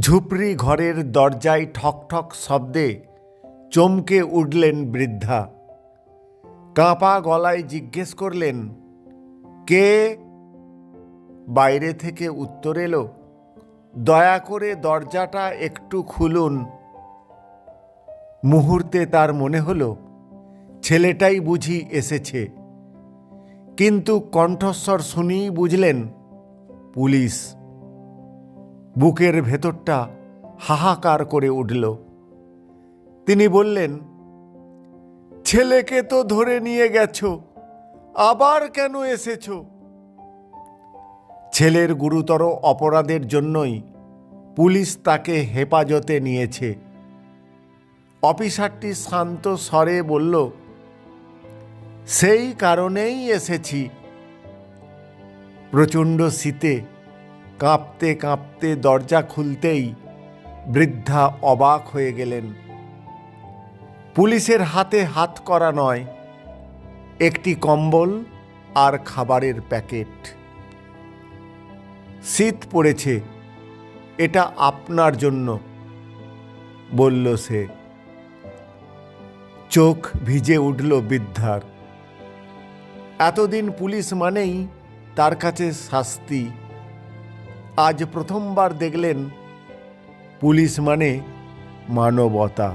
ঝুপড়ি ঘরের দরজায় ঠক ঠক শব্দে চমকে উঠলেন বৃদ্ধা। কাঁপা গলায় জিজ্ঞেস করলেন, কে? বাইরে থেকে উত্তর এলো, দয়া করে দরজাটা একটু খুলুন। মুহূর্তে তার মনে হলো, ছেলেটাই বুঝি এসেছে। কিন্তু কণ্ঠস্বর শুনেই বুঝলেন, পুলিশ। বুকের ভেতরটা হাহাকার করে উঠল। তিনি বললেন, ছেলেকে তো ধরে নিয়ে গেছ, আবার কেন এসেছ? ছেলের গুরুতর অপরাধের জন্যই পুলিশ তাকে হেফাজতে নিয়েছে। অফিসারটি শান্ত স্বরে বলল, সেই কারণেই এসেছি। প্রচণ্ড শীতে কাঁপতে কাঁপতে দরজা খুলতেই বৃদ্ধা অবাক হয়ে গেলেন। পুলিশের হাতে হাত করা নয়, একটি কম্বল আর খাবারের প্যাকেট। শীত পড়েছে, এটা আপনার জন্য, বলল সে। চোখ ভিজে উঠল বৃদ্ধার। এতদিন পুলিশ মানেই তার কাছে শাস্তি। আজ প্রথমবার দেখলেন পুলিশ মানে মানবতা।